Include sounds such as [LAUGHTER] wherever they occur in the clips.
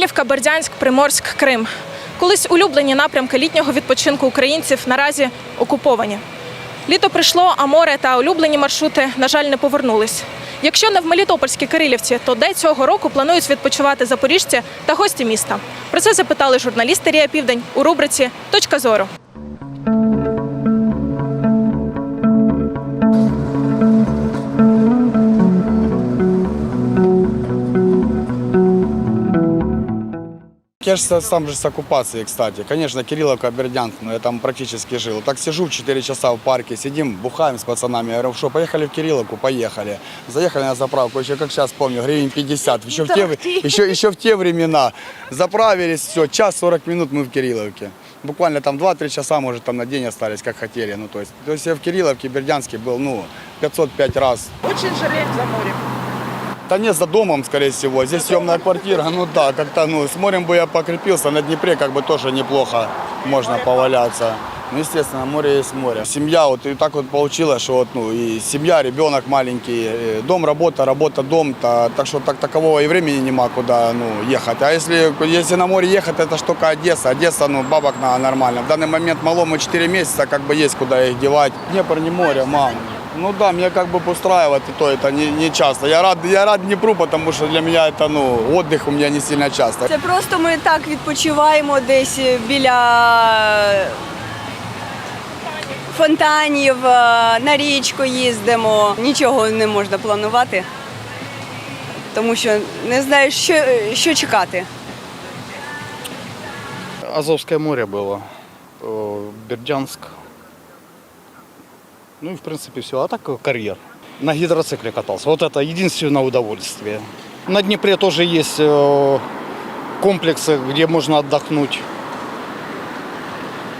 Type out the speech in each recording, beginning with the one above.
Кирилівка, Бердянськ, Приморськ, Крим. Колись улюблені напрямки літнього відпочинку українців наразі окуповані. Літо прийшло, а море та улюблені маршрути, на жаль, не повернулись. Якщо не в Мелітопольській Кирилівці, то де цього року планують відпочивати запоріжці та гості міста? Про це запитали журналісти Рія Південь у рубриці Точка зору. Я же са- сам же с оккупации, кстати. Конечно, Кирилловка, Бердянск, но я там практически жил. Так сижу 4 часа в парке, сидим, бухаем с пацанами. Я говорю, что, поехали в Кирилловку? Поехали. Заехали на заправку, еще как сейчас помню, гривен 50. Еще в те, еще, еще в те времена. Заправились, все, час 40 минут мы в Кирилловке. Буквально там 2-3 часа, может, там на день остались, как хотели. Ну, то есть, то есть я в Кирилловке, Бердянске был, ну, 505 раз. Очень жалеем за морем. Да нет, за домом, скорее всего. Здесь съемная квартира. Ну да, как-то, ну, с морем бы я покрепился. На Днепре как бы тоже неплохо можно поваляться. Ну, естественно, море есть море. Семья, вот и так вот получилось, что вот, ну, и семья, ребенок маленький, дом, работа, работа, дом, та- так что так такового и времени нема куда, ну, ехать. А если, если на море ехать, это только Одесса. Одесса, ну, бабок на нормально. В данный момент малому 4 месяца, как бы есть куда их девать. Днепр не море, мам. Ну да, мне как бы устраивает, и то это не, не часто. Я рад, я рад Днепру, потому что для меня это, ну, отдых у меня не сильно часто. Це просто ми так відпочиваємо десь біля фонтанів, е, на річку їздимо. Нічого не можна планувати, тому що не знаєш, що, що чекати. Азовское море было, э, Бердянск. Ну и в принципе все. А так э, карьер. На гидроцикле катался. Вот это единственное удовольствие. На Днепре тоже есть э, комплексы, где можно отдохнуть.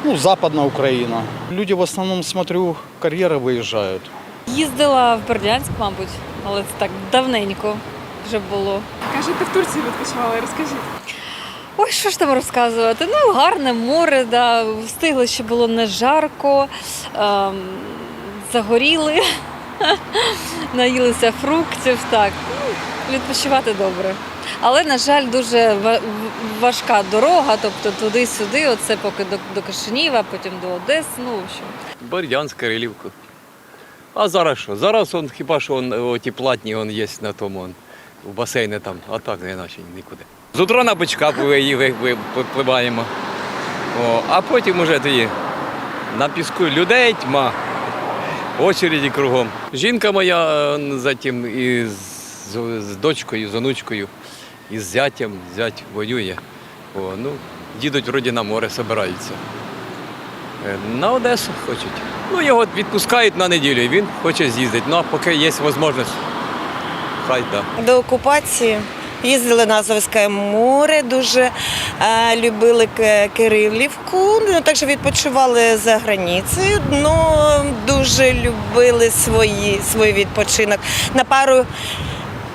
Ну, Западная Украина. Люди в основном, смотрю, карьеры выезжают. Їздила в Бердянськ, мабуть, але це так давненько вже було. Кажете, в Турції відпочивали, розкажіть. Ой, що ж там розказувати? Ну, гарне море, да. встигли, що було не жарко, ем, загоріли, [LAUGHS] наїлися фруктів, так. Ну, відпочивати добре. Але, на жаль, дуже важка дорога, тобто туди-сюди, оце поки до, до Кишинєва, потім до Одеси, ну, в общем. Кирилівку. А зараз що? Зараз он, хіба що он, оті платні он є на тому он, у басейні там, а так не наче нікуди. З утра на бичка ви- ви- ви- попливаємо. О, а потім уже тоді на піску людей тьма, очереді кругом. Жінка моя е, затім із з, з дочкою, з онучкою, із зятям, зять воює. О, ну, їдуть вроді на море, збираються. Е, На Одесу хочуть. Ну, його відпускають на неділю, і він хоче з'їздити. Ну, а поки є можливість, хай да. До окупації їздили на Азовське море, дуже е, любили Кирилівку, ну, також відпочивали за границею, ну, дуже любили свої, свій відпочинок. На пару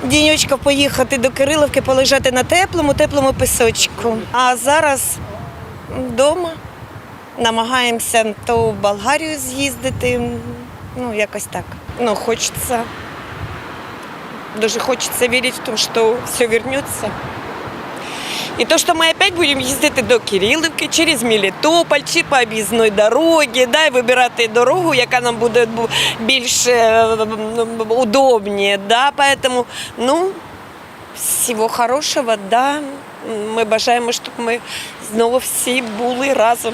дінючків поїхати до Кирилівки, полежати на теплому, теплому пісочку. А зараз вдома намагаємося то в Болгарію з'їздити, ну, якось так. Ну, хочеться Дуже хочется верить в то, что все вернется. И то, что мы опять будем ездити до Кирилівки через Мелітополь чи по об'їзної дороги, да, і вибирати дорогу, яка нам буде бу- більш е, удобніше. Да, поэтому, ну, всього хорошого, да. Ми бажаємо, щоб ми знову всі були разом.